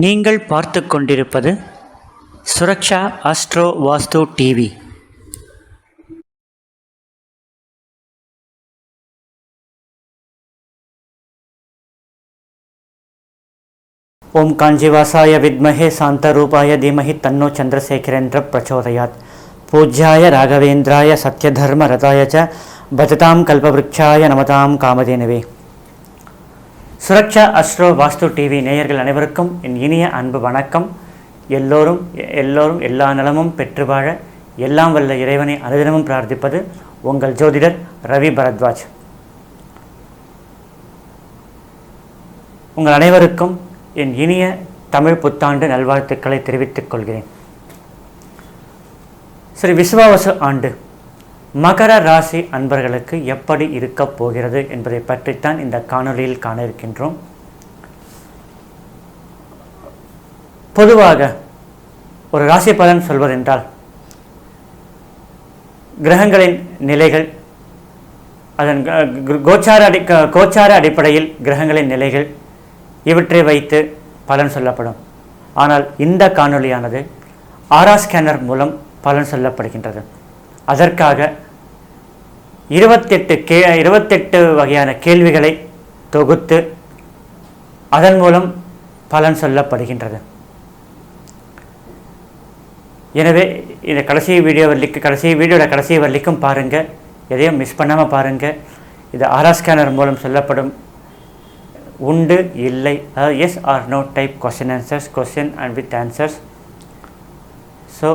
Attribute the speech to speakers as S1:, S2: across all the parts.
S1: நீங்கள் பார்த்து கொண்டிருப்பது சுரக்ஷா ஆஸ்ட்ரோ வாஸ்து டிவி. ஓம் காஞ்சிவாசாய வித்மஹே சாந்தரூபாய தீமஹி தன்னோ சந்திரசேகரேந்திர பிரச்சோதயாத். பூஜ்யாய ராகவேந்திராய சத்யதர்ம ரதாய ச பஜதாம் கல்பவருட்சாய நமதாம் காமதேனவே. சுரக்ஷா அஸ்ட்ரோ வாஸ்து டிவி நேயர்கள் அனைவருக்கும் என் இனிய அன்பு வணக்கம். எல்லோரும் எல்லோரும் எல்லா நலமும் பெற்று வாழ எல்லாம் வல்ல இறைவனை அனுதினமும் பிரார்த்திப்பது உங்கள் ஜோதிடர் ரவி பரத்வாஜ். உங்கள் அனைவருக்கும் என் இனிய தமிழ் புத்தாண்டு நல்வாழ்த்துக்களை தெரிவித்துக் கொள்கிறேன். ஸ்ரீ விஸ்வாவசு ஆண்டு மகர ராசி அன்பர்களுக்கு எப்படி இருக்கப் போகிறது என்பதை பற்றித்தான் இந்த காணொளியில் காண இருக்கின்றோம். பொதுவாக ஒரு ராசி பலன் சொல்வதென்றால் கிரகங்களின் நிலைகள் அதன் கோச்சார அடி கோச்சார அடிப்படையில் கிரகங்களின் நிலைகள் இவற்றை வைத்து பலன் சொல்லப்படும். ஆனால் இந்த காணொலியானது ஆரா ஸ்கேனர் மூலம் பலன் சொல்லப்படுகின்றது. அதற்காக இருபத்தெட்டு கே இருபத்தெட்டு வகையான கேள்விகளை தொகுத்து அதன் மூலம் பலன் சொல்லப்படுகின்றது. எனவே இந்த கடைசி வீடியோ வரைக்கும் கடைசி வீடியோட கடைசி வரைக்கும் பாருங்கள் எதையும் மிஸ் பண்ணாமல் பாருங்கள் இது ஆரா ஸ்கேனர் மூலம் சொல்லப்படும். உண்டு இல்லை அதாவது yes or no type question answers question and with answers so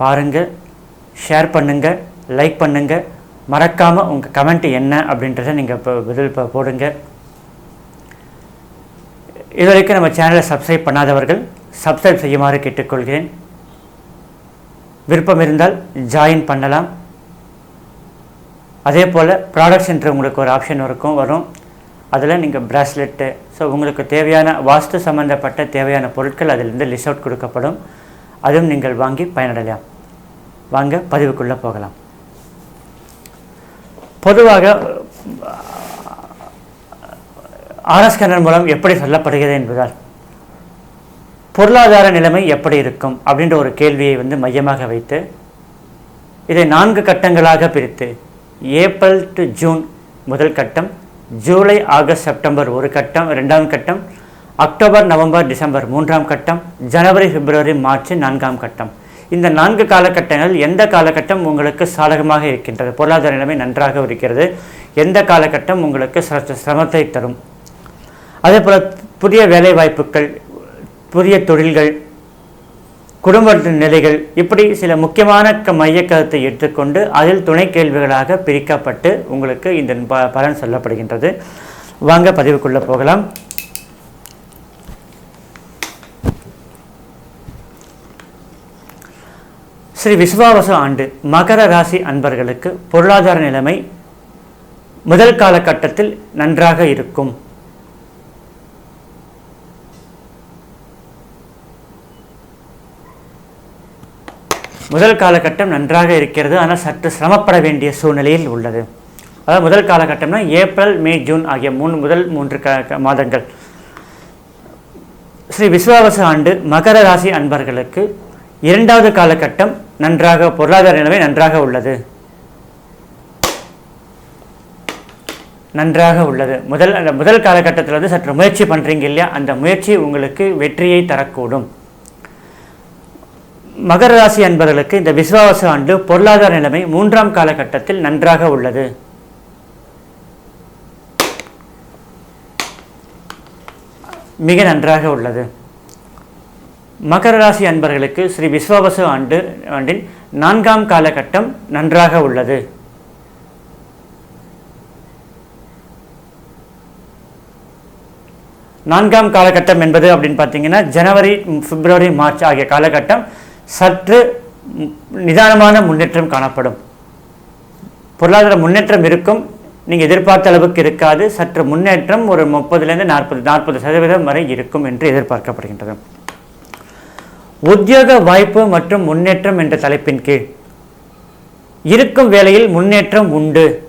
S1: பாருங்கள் ஷேர் பண்ணுங்கள் லைக் பண்ணுங்கள் மறக்காமல் உங்கள் கமெண்ட் என்ன அப்படின்றத நீங்கள் இப்போ பதில் இப்போ போடுங்க. இதுவரைக்கும் நம்ம சேனலை சப்ஸ்கிரைப் பண்ணாதவர்கள் சப்ஸ்கிரைப் செய்யுமாறு கேட்டுக்கொள்கிறேன். விருப்பம் இருந்தால் ஜாயின் பண்ணலாம். அதே போல் ப்ராடக்ட்ஸ் என்று உங்களுக்கு ஒரு ஆப்ஷன் இருக்கும் வரும். அதில் நீங்கள் ப்ராஸ்லெட்டு ஸோ உங்களுக்கு தேவையான வாஸ்து சம்மந்தப்பட்ட தேவையான பொருட்கள் அதிலிருந்து லிஸ்ட் அவுட் கொடுக்கப்படும். அதுவும் நீங்கள் வாங்கி பயனடையலாம். வாங்க பதிவுக்குள்ளே போகலாம். பொதுவாக ஆர்எஸ்கேனர் மூலம் எப்படி சொல்லப்படுகிறது என்பதால் பொருளாதார நிலைமை எப்படி இருக்கும் அப்படின்ற ஒரு கேள்வியை வந்து மையமாக வைத்து இதை நான்கு கட்டங்களாக பிரித்து ஏப்ரல் டு ஜூன் முதல் கட்டம் ஜூலை ஆகஸ்ட் செப்டம்பர் ஒரு கட்டம் ரெண்டாம் கட்டம் அக்டோபர் நவம்பர் டிசம்பர் மூன்றாம் கட்டம் ஜனவரி பிப்ரவரி மார்ச் நான்காம் கட்டம். இந்த நான்கு காலகட்டங்கள் எந்த காலகட்டம் உங்களுக்கு சாதகமாக இருக்கின்றது? பொருளாதார நிலைமை நன்றாக இருக்கிறது. எந்த காலகட்டம் உங்களுக்கு சிரமத்தை தரும்? அதே போல் புதிய வேலை வாய்ப்புகள் புதிய தொழில்கள் குடும்பத்தின் நிலைகள் இப்படி சில முக்கியமான மையக்கருத்தை மைய கருத்தை எடுத்துக்கொண்டு அதில் துணை கேள்விகளாக பிரிக்கப்பட்டு உங்களுக்கு இந்த ப பலன் சொல்லப்படுகின்றது. வாங்க பதிவுக்குள்ளே போகலாம். ஸ்ரீ விஸ்வாவச ஆண்டு மகர ராசி அன்பர்களுக்கு பொருளாதார நிலைமை முதல் காலகட்டத்தில் நன்றாக இருக்கும். முதல் காலகட்டம் நன்றாக இருக்கிறது. ஆனால் சற்று சிரமப்பட வேண்டிய சூழ்நிலையில் உள்ளது. அதாவது முதல் காலகட்டம்னா ஏப்ரல் மே ஜூன் ஆகிய மூணு முதல் மூன்று க- மாதங்கள். ஸ்ரீ விஸ்வாவச ஆண்டு மகர ராசி அன்பர்களுக்கு இரண்டாவது காலகட்டம் நன்றாக பொருளாதார நிலைமை நன்றாக உள்ளது. நன்றாக உள்ளது. முதல் அந்த முதல் காலகட்டத்தில் வந்து சற்று முயற்சி பண்ணுறீங்க இல்லையா? அந்த முயற்சி உங்களுக்கு வெற்றியை தரக்கூடும். மகர ராசி அன்பர்களுக்கு இந்த விஸ்வாவச ஆண்டு பொருளாதார நிலைமை மூன்றாம் காலகட்டத்தில் நன்றாக உள்ளது. மிக நன்றாக உள்ளது. மகர ராசி அன்பர்களுக்கு ஸ்ரீ விஸ்வாவசு ஆண்டு ஆண்டின் நான்காம் காலகட்டம் நன்றாக உள்ளது. நான்காம் காலகட்டம் என்பது அப்படின்னு பார்த்தீங்கன்னா ஜனவரி பிப்ரவரி மார்ச் ஆகிய காலகட்டம் சற்று நிதானமான முன்னேற்றம் காணப்படும். பொருளாதார முன்னேற்றம் இருக்கும். நீங்கள் எதிர்பார்த்த அளவுக்கு இருக்காது. சற்று முன்னேற்றம் ஒரு முப்பதுலேருந்து நாற்பது நாற்பது சதவீதம் வரை இருக்கும் என்று எதிர்பார்க்கப்படுகின்றது. உத்தியோக வாய்ப்பு மற்றும் முன்னேற்றம் என்ற தலைப்பின் கீழ். இருக்கும் வேலையில் முன்னேற்றம் உண்டு.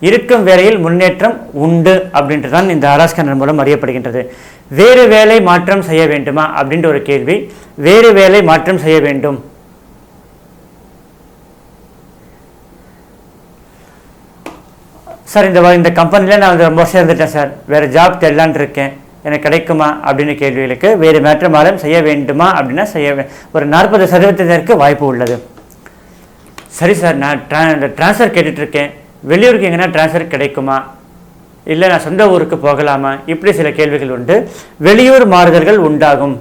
S1: இருக்கும் வேலையில் முன்னேற்றம் உண்டு அப்படின்றது தான் இந்த ஆராஸ்கனர் மூலம் அறியப்படுகின்றது. வேறு வேலை மாற்றம் செய்ய வேண்டுமா அப்படின்ற ஒரு கேள்வி. வேறு வேலை மாற்றம் செய்ய வேண்டும். சார் இந்த வ- இந்த கம்பெனியில் நான் வந்து ரொம்ப சேர்ந்துட்டேன் சார். வேறு ஜாப் தேடலான்னு இருக்கேன். எனக்கு கிடைக்குமா அப்படின்னு கேள்விகளுக்கு வேறு மாற்றம் செய்ய வேண்டுமா அப்படின்னா செய்ய ஒரு நாற்பது சதவீதத்திற்கு வாய்ப்பு உள்ளது. சரி சார் நான் ட்ரா இந்த ட்ரான்ஸ்ஃபர் கேட்டுட்ருக்கேன். வெளியூருக்கு எங்கன்னா ட்ரான்ஸ்ஃபர் கிடைக்குமா? இல்லை நான் சொந்த ஊருக்கு போகலாமா? இப்படி சில கேள்விகள் உண்டு. வெளியூர் மாறுதல்கள் உண்டாகும்.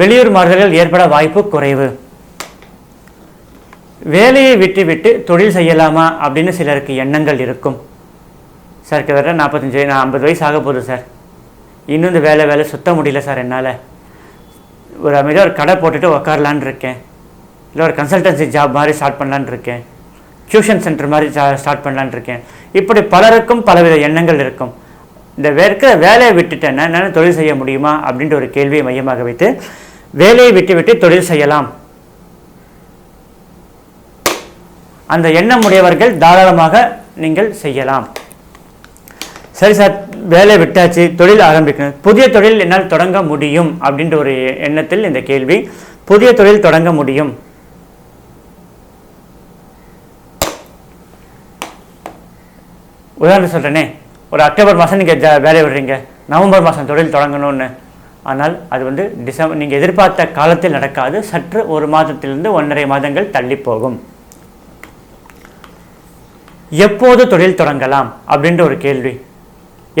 S1: வெளியூர் மாறுதல்கள் ஏற்பட வாய்ப்பு குறைவு. வேலையை விட்டுவிட்டு தொழில் செய்யலாமா அப்படின்னு சிலருக்கு எண்ணங்கள் இருக்கும். சார் கிட்டத்தட்ட நாற்பத்தஞ்சு நான் ஐம்பது வயசு ஆக போகுது சார். இன்னும் இந்த வேலை வேலை சுத்த முடியல சார் என்னால். ஒரு அமைதியாக ஒரு கடை போட்டுட்டு உக்காரலான் இருக்கேன். இல்லை ஒரு கன்சல்டன்சி ஜாப் மாதிரி ஸ்டார்ட் பண்ணலான்னு இருக்கேன். டியூஷன் சென்டர் மாதிரி ஸ்டார்ட் பண்ணலான்னு இருக்கேன். இப்படி பலருக்கும் பலவித எண்ணங்கள் இருக்கும். இந்த இருக்கிற வேலையை விட்டுட்டேன்னா என்னால் தொழில் செய்ய முடியுமா அப்படின்ற ஒரு கேள்வியை மையமாக வைத்து வேலையை விட்டுவிட்டு தொழில் செய்யலாம். அந்த எண்ணம் உடையவர்கள் தாராளமாக நீங்கள் செய்யலாம். சரி சார் வேலை விட்டாச்சு தொழில் ஆரம்பிக்கணும். புதிய தொழில் என்னால் தொடங்க முடியும் அப்படின்ற ஒரு எண்ணத்தில் இந்த கேள்வி. புதிய தொழில் தொடங்க முடியும். உதாரணம் சொல்கிறேனே ஒரு அக்டோபர் மாதம் நீங்கள் ஜ வேலை விடுறீங்க. நவம்பர் மாதம் தொழில் தொடங்கணும்னு. ஆனால் அது வந்து டிசம்பர் நீங்கள் எதிர்பார்த்த காலத்தில் நடக்காது. சற்று ஒரு மாதத்திலிருந்து ஒன்றரை மாதங்கள் தள்ளி போகும். எப்போது தொழில் தொடங்கலாம் அப்படின்ற ஒரு கேள்வி.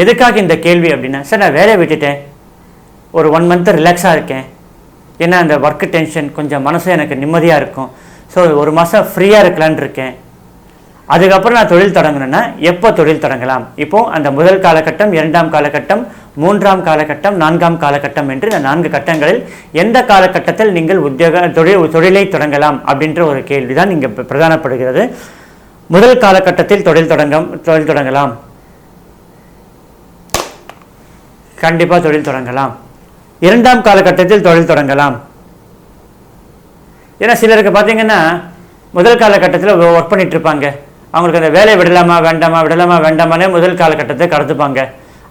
S1: எதுக்காக இந்த கேள்வி அப்படின்னா சார் நான் வேலையை விட்டுட்டேன். ஒரு ஒன் மந்த் ரிலாக்ஸாக இருக்கேன். ஏன்னா அந்த ஒர்க்கு டென்ஷன் கொஞ்சம் மனசு எனக்கு நிம்மதியாக இருக்கும். ஸோ ஒரு மாதம் ஃப்ரீயாக இருக்கலான்னு இருக்கேன். அதுக்கப்புறம் நான் தொழில் தொடங்கணும்னா எப்போ தொழில் தொடங்கலாம்? இப்போது அந்த முதல் காலகட்டம் இரண்டாம் காலகட்டம் மூன்றாம் காலகட்டம் நான்காம் காலகட்டம் என்று இந்த நான்கு கட்டங்களில் எந்த காலகட்டத்தில் நீங்கள் உத்தியோக தொழில் தொழிலை தொடங்கலாம் அப்படின்ற ஒரு கேள்வி தான் இங்கே பிரதானப்படுகிறது. முதல் காலகட்டத்தில் தொழில் தொடங்க தொழில் தொடங்கலாம். கண்டிப்பாக தொழில் தொடங்கலாம். இரண்டாம் காலகட்டத்தில் தொழில் தொடங்கலாம். ஏன்னா சிலருக்கு பார்த்தீங்கன்னா முதல் காலகட்டத்தில் ஒர்க் பண்ணிட்டு இருப்பாங்க அவங்களுக்கு அந்த வேலையை விடலாமா வேண்டாமா விடலாமா வேண்டாமானே முதல் காலகட்டத்தை கடத்துப்பாங்க.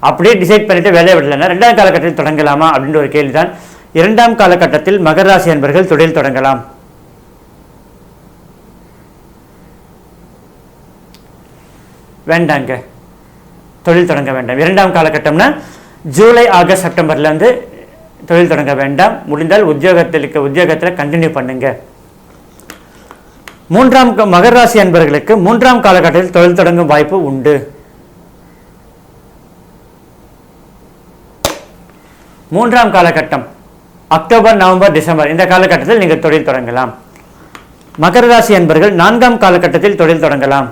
S1: அப்படியே டிசைட் பண்ணிவிட்டு வேலையை விடலைன்னா ரெண்டாம் காலகட்டத்தில் தொடங்கலாமா அப்படின்ற ஒரு கேள்வி தான் இரண்டாம் காலகட்டத்தில் மகராசி என்பர்கள் தொழில் தொடங்கலாம். வேண்டாங்க. தொழில் தொடங்க வேண்டாம். இரண்டாம் காலகட்டம்னா ஜூலை ஆகஸ்ட் செப்டம்பர்லேருந்து தொழில் தொடங்க வேண்டாம். முடிந்தால் உத்தியோகத்தில் உத்தியோகத்தில் கண்டினியூ பண்ணுங்க. மூன்றாம் மகர ராசி அன்பர்களுக்கு மூன்றாம் காலகட்டத்தில் தொழில் தொடங்கும் வாய்ப்பு உண்டு. மூன்றாம் காலகட்டம் அக்டோபர் நவம்பர் டிசம்பர். இந்த காலகட்டத்தில் நீங்கள் தொழில் தொடங்கலாம். மகர ராசி அன்பர்கள் நான்காம் காலகட்டத்தில் தொழில் தொடங்கலாம்.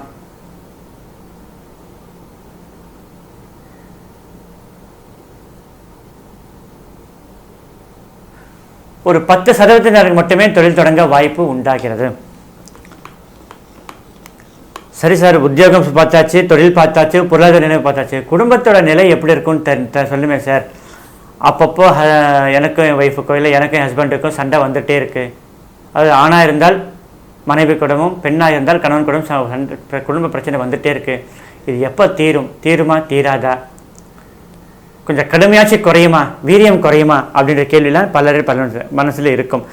S1: ஒரு பத்து சதவீதத்தினருக்கு மட்டுமே தொழில் தொடங்க வாய்ப்பு உண்டாகிறது. சரி சார் உத்தியோகம் பார்த்தாச்சு தொழில் பார்த்தாச்சு பொருளாதார நிலை பார்த்தாச்சு. குடும்பத்தோட நிலை எப்படி இருக்கும்னு தெரி சொல்லுமே சார். அப்பப்போ எனக்கும் என் ஒய்ஃபுக்கோ இல்லை எனக்கும் என் ஹஸ்பண்டுக்கும் சண்டை வந்துகிட்டே இருக்குது அது ஆணாக இருந்தால் மனைவி குடும்பம் பெண்ணாக இருந்தால் கணவன் குடும்பம் சண்டை குடும்ப பிரச்சனை வந்துகிட்டே இருக்குது இது எப்போ தீரும்? தீருமா? தீராதா? கொஞ்சம் கடுமையாச்சு குறையுமா? வீரியம் குறையுமா? அப்படின்ற கேள்வியெலாம் பலர் பல மனசில் இருக்கும்.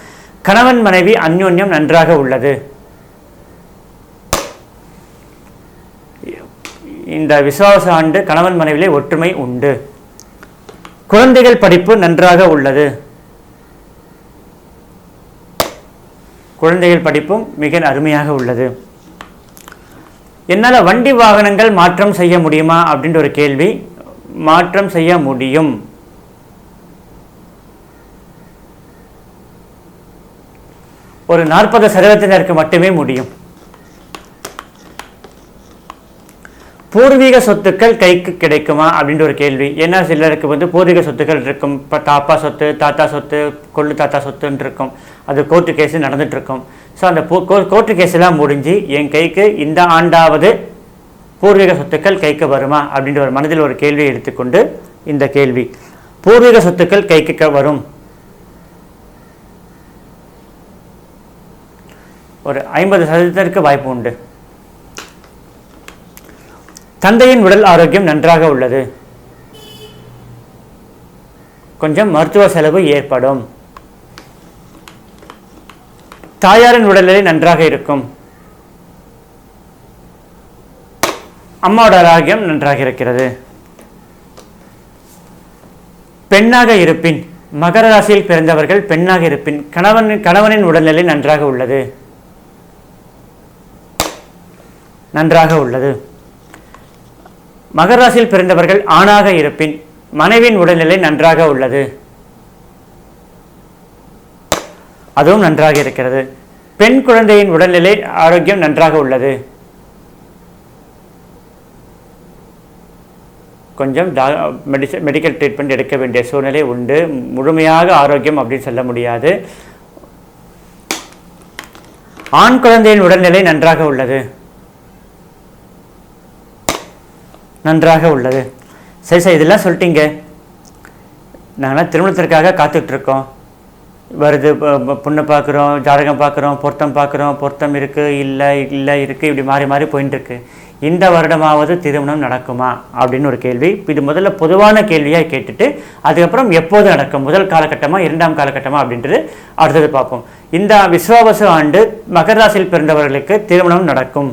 S1: கணவன் மனைவி அந்யோன்யம் நன்றாக உள்ளது. இந்த விசுவாச ஆண்டு கணவன் மனைவிலே ஒற்றுமை உண்டு. குழந்தைகள் படிப்பு நன்றாக உள்ளது. குழந்தைகள் படிப்பும் மிக அருமையாக உள்ளது. என்னால் வண்டி வாகனங்கள் மாற்றம் செய்ய முடியுமா? அப்படின்ற ஒரு கேள்வி. மாற்றம் செய்ய முடியும். ஒரு நாற்பது சதவீதத்தினருக்கு மட்டுமே முடியும். பூர்வீக சொத்துக்கள் கைக்கு கிடைக்குமா? அப்படின்ற ஒரு கேள்வி. ஏன்னா சிலருக்கு வந்து பூர்வீக சொத்துக்கள் இருக்கும். இப்போ தாப்பா சொத்து தாத்தா சொத்து கொள்ளு தாத்தா சொத்துன்னு இருக்கும். அது கோர்ட்டு கேஸ் நடந்துட்டு இருக்கும். ஸோ அந்த கோர்ட்டு கேஸ் எல்லாம் முடிஞ்சு என் கைக்கு இந்த ஆண்டாவது பூர்வீக சொத்துக்கள் கைக்கு வருமா அப்படின்ற ஒரு மனதில் ஒரு கேள்வியை எடுத்துக்கொண்டு இந்த கேள்வி. பூர்வீக சொத்துக்கள் கைக்கு வரும். ஒரு ஐம்பது சதவீதத்திற்கு வாய்ப்பு உண்டு. தந்தையின் உடல் ஆரோக்கியம் நன்றாக உள்ளது. கொஞ்சம் மருத்துவ செலவு ஏற்படும். தாயாரின் உடல்நிலை நன்றாக இருக்கும். அம்மாவோட ஆரோக்கியம் நன்றாக இருக்கிறது. பெண்ணாக இருப்பின் மகர ராசியில் பிறந்தவர்கள் பெண்ணாக இருப்பின் கணவன் கணவனின் உடல்நிலை நன்றாக உள்ளது. நன்றாக உள்ளது. மகர ராசியில் பிறந்தவர்கள் ஆணாக இருப்பின் மனைவியின் உடல்நிலை நன்றாக உள்ளது. அதுவும் நன்றாக இருக்கிறது. பெண் குழந்தையின் உடல்நிலை ஆரோக்கியம் நன்றாக உள்ளது. கொஞ்சம் மெடிச மெடிக்கல் ட்ரீட்மெண்ட் எடுக்க வேண்டிய சூழ்நிலை உண்டு. முழுமையாக ஆரோக்கியம் அப்படின்னு சொல்ல முடியாது. ஆண் குழந்தையின் உடல்நிலை நன்றாக உள்ளது. நன்றாக உள்ளது. சரி சார் இதெல்லாம் சொல்லிட்டீங்க. நாங்களாம் திருமணத்திற்காக காத்துட்ருக்கோம் வருது பொண்ணு பார்க்குறோம் ஜாதகம் பார்க்குறோம் பொருத்தம் பார்க்குறோம் பொருத்தம் இருக்குது இல்லை இல்லை இருக்குது இப்படி மாறி மாறி போயின்னு இந்த வருடமாவது திருமணம் நடக்குமா அப்படின்னு ஒரு கேள்வி. இது முதல்ல பொதுவான கேள்வியாக கேட்டுட்டு அதுக்கப்புறம் எப்போது நடக்கும்? முதல் காலகட்டமாக இரண்டாம் காலகட்டமாக அப்படின்றது அடுத்தது பார்ப்போம். இந்த விஸ்வாவசு ஆண்டு மகர ராசியில் பிறந்தவர்களுக்கு திருமணம் நடக்கும்.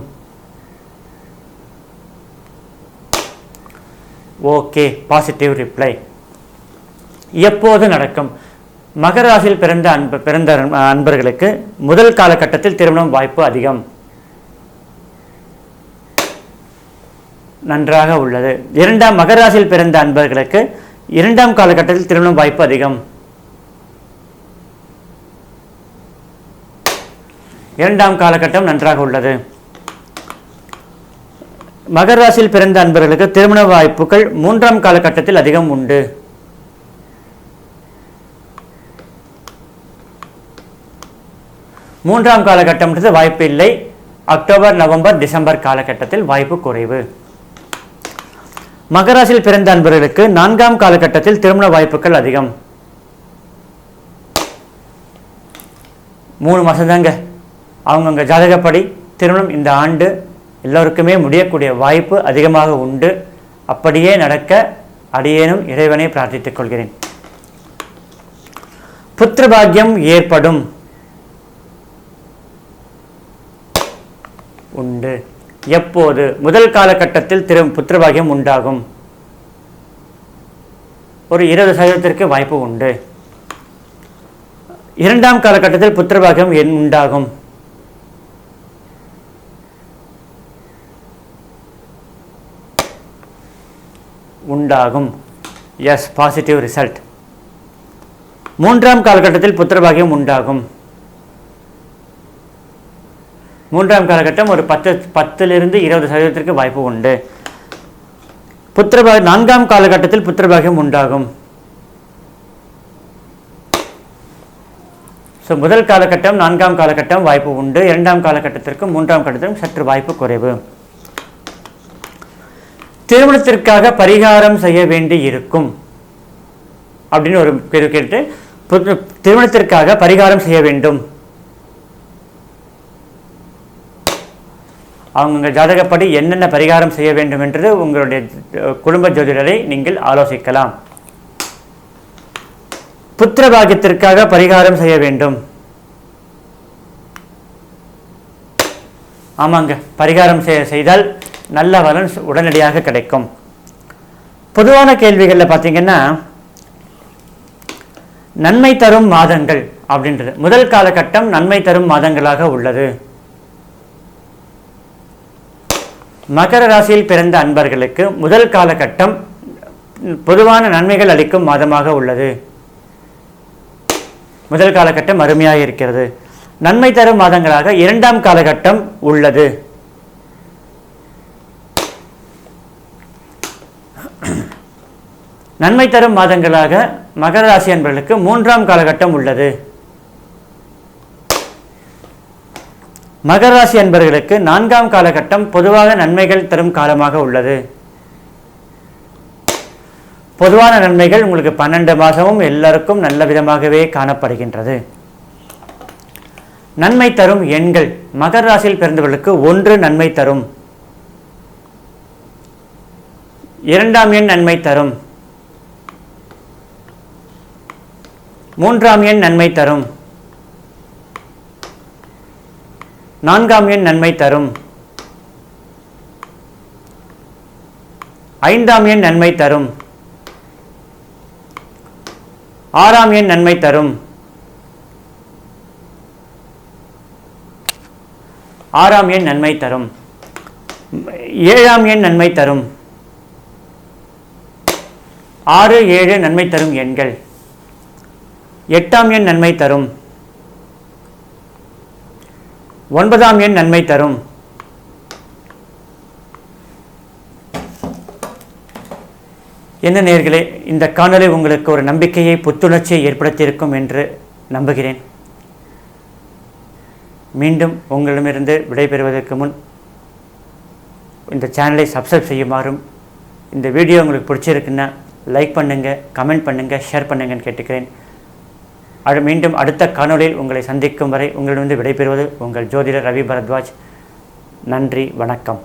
S1: ஓகே பாசிட்டிவ் ரிப்ளை எப்போது நடக்கும்? மகராசியில் பிறந்த அன்பு பிறந்த அன்பர்களுக்கு முதல் காலகட்டத்தில் திருமணம் வாய்ப்பு அதிகம். நன்றாக உள்ளது. இரண்டாம் மகராசியில் பிறந்த அன்பர்களுக்கு இரண்டாம் காலகட்டத்தில் திருமணம் வாய்ப்பு அதிகம். இரண்டாம் காலகட்டம் நன்றாக உள்ளது. மகர ராசியில் பிறந்த அன்பர்களுக்கு திருமண வாய்ப்புகள் மூன்றாம் காலகட்டத்தில் அதிகம் உண்டு. மூன்றாம் காலகட்டம்ன்றது வாய்ப்பு இல்லை. அக்டோபர் நவம்பர் டிசம்பர் காலகட்டத்தில் வாய்ப்பு குறைவு. மகராசியில் பிறந்த அன்பர்களுக்கு நான்காம் காலகட்டத்தில் திருமண வாய்ப்புகள் அதிகம். மூணு மாதம் தாங்க. அவங்கவுங்க ஜாதகப்படி திருமணம் இந்த ஆண்டு எல்லோருக்குமே முடியக்கூடிய வாய்ப்பு அதிகமாக உண்டு. அப்படியே நடக்க அடியேனும் இறைவனை பிரார்த்தித்துக் கொள்கிறேன். புத்திரபாகியம் ஏற்படும். உண்டு. எப்போது? முதல் காலகட்டத்தில் திரு புத்திரபாகியம் உண்டாகும். ஒரு இருபது சதவீதத்திற்கு வாய்ப்பு உண்டு. இரண்டாம் காலகட்டத்தில் புத்திரபாகியம் என் உண்டாகும். உண்டாகும். எஸ் பாசிட்டிவ் ரிசல்ட் மூன்றாம் காலகட்டத்தில் புத்திரபாகியம் உண்டாகும். மூன்றாம் காலகட்டம் ஒரு பத்து பத்திலிருந்து இருபது சதவீதத்திற்கு வாய்ப்பு உண்டு. புத்திரபாக நான்காம் காலகட்டத்தில் புத்திரபாகியம் உண்டாகும். ஸோ முதல் காலகட்டம் நான்காம் காலகட்டம் வாய்ப்பு உண்டு. இரண்டாம் காலகட்டத்திற்கும் மூன்றாம் கட்டத்திற்கும் சற்று வாய்ப்பு குறைவு. திருமணத்திற்காக பரிகாரம் செய்ய வேண்டி இருக்கும். அப்படின்னு ஒரு கேள்வி கேட்டு திருமணத்திற்காக பரிகாரம் செய்ய வேண்டும். அவங்க ஜாதகப்படி என்னென்ன பரிகாரம் செய்ய வேண்டும் என்று உங்களுடைய குடும்ப ஜோதிடரை நீங்கள் ஆலோசிக்கலாம். புத்திர பாக்கியத்திற்காக பரிகாரம் செய்ய வேண்டும். ஆமாங்க பரிகாரம் செய்தால் நல்ல பலன் உடனடியாக கிடைக்கும். பொதுவான கேள்விகளில் பார்த்தீங்கன்னா நன்மை தரும் மாதங்கள் அப்படின்றது. முதல் காலகட்டம் நன்மை தரும் மாதங்களாக உள்ளது. மகர ராசியில் பிறந்த அன்பர்களுக்கு முதல் காலகட்டம் பொதுவான நன்மைகள் அளிக்கும் மாதமாக உள்ளது. முதல் காலகட்டம் அருமையாக இருக்கிறது. நன்மை தரும் மாதங்களாக இரண்டாம் காலகட்டம் உள்ளது. நன்மை தரும் மாதங்களாக மகர ராசி அன்பர்களுக்கு மூன்றாம் காலகட்டம் உள்ளது. மகர ராசி அன்பர்களுக்கு நான்காம் காலகட்டம் பொதுவாக நன்மைகள் தரும் காலமாக உள்ளது. பொதுவான நன்மைகள் உங்களுக்கு பன்னெண்டு மாதமும் எல்லாருக்கும் நல்ல விதமாகவே காணப்படுகின்றது. நன்மை தரும் எண்கள். மகர ராசியில் பிறந்தவர்களுக்கு ஒன்று நன்மை தரும். இரண்டாம் எண் நன்மை தரும். மூன்றாம் எண் நன்மை தரும். நான்காம் எண் நன்மை தரும். ஐந்தாம் எண் நன்மை தரும். ஆறாம் எண் நன்மை தரும். ஆறாம் எண் நன்மை தரும். ஏழாம் எண் நன்மை தரும். ஆறு ஏழு நன்மை தரும் எண்கள். எட்டாம் எண் நன்மை தரும். ஒன்பதாம் எண் நன்மை தரும். என்ன நேர்களே இந்த காணொலி உங்களுக்கு ஒரு நம்பிக்கையை புத்துணர்ச்சியை ஏற்படுத்தியிருக்கும் என்று நம்புகிறேன். மீண்டும் உங்களிடமிருந்து விடைபெறுவதற்கு முன் இந்த சேனலை சப்ஸ்கிரைப் செய்யுமாறும் இந்த வீடியோ உங்களுக்கு பிடிச்சிருக்குன்னா லைக் பண்ணுங்கள் கமெண்ட் பண்ணுங்கள் ஷேர் பண்ணுங்கன்னு கேட்டுக்கிறேன். மீண்டும் அடுத்த காணொளியில் உங்களை சந்திக்கும் வரை உங்களிடமிருந்து விடைபெறுவது உங்கள் ஜோதிடர் ரவி பரத்வாஜ். நன்றி வணக்கம்.